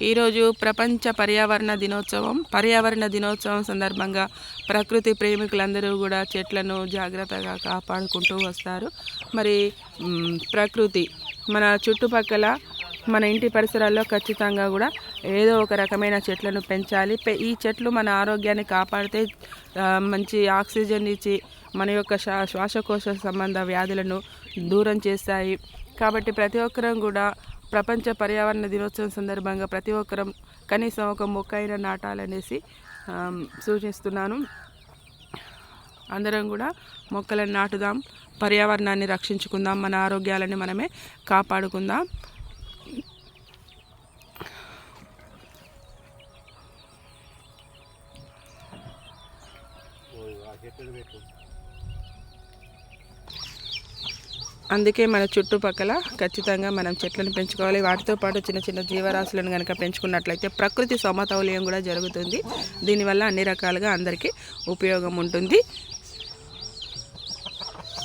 ఈరోజు ప్రపంచ పర్యావరణ దినోత్సవం. పర్యావరణ దినోత్సవం సందర్భంగా ప్రకృతి ప్రేమికులందరూ కూడా చెట్లను జాగ్రత్తగా కాపాడుకుంటూ వస్తారు. మరి ప్రకృతి మన చుట్టుపక్కల మన ఇంటి పరిసరాల్లో ఖచ్చితంగా కూడా ఏదో ఒక రకమైన చెట్లను పెంచాలి. ఈ చెట్లు మన ఆరోగ్యాన్ని కాపాడితే మంచి ఆక్సిజన్ ఇచ్చి మన యొక్క శ్వాసకోశ సంబంధ వ్యాధులను దూరం చేస్తాయి. కాబట్టి ప్రతి ఒక్కరం కూడా ప్రపంచ పర్యావరణ దినోత్సవం సందర్భంగా ప్రతి ఒక్కరం కనీసం ఒక మొక్క అయినా నాటాలనేసి సూచిస్తున్నాను. అందరం కూడా మొక్కలను నాటుదాం పర్యావరణాన్ని రక్షించుకుందాం మన ఆరోగ్యాలని మనమే కాపాడుకుందాం. అందుకే మన చుట్టుపక్కల ఖచ్చితంగా మనం చెట్లను పెంచుకోవాలి. వాటితో పాటు చిన్న చిన్న జీవరాశులను కనుక పెంచుకున్నట్లయితే ప్రకృతి సమతౌల్యం కూడా జరుగుతుంది. దీనివల్ల అన్ని రకాలుగా అందరికీ ఉపయోగం ఉంటుంది.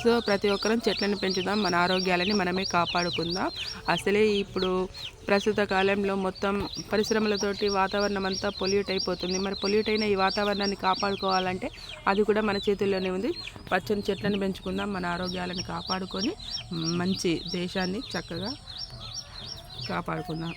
సో ప్రతి ఒక్కరం చెట్లను పెంచుదాం మన ఆరోగ్యాలని మనమే కాపాడుకుందాం. అసలే ఇప్పుడు ప్రస్తుత కాలంలో మొత్తం పరిశ్రమలతోటి వాతావరణం అంతా పొల్యూట్ అయిపోతుంది. మరి పొల్యూట్ అయిన ఈ వాతావరణాన్ని కాపాడుకోవాలంటే అది కూడా మన చేతుల్లోనే ఉంది. పచ్చని చెట్లను పెంచుకుందాం మన ఆరోగ్యాలను కాపాడుకొని మంచి దేశాన్ని చక్కగా కాపాడుకుందాం.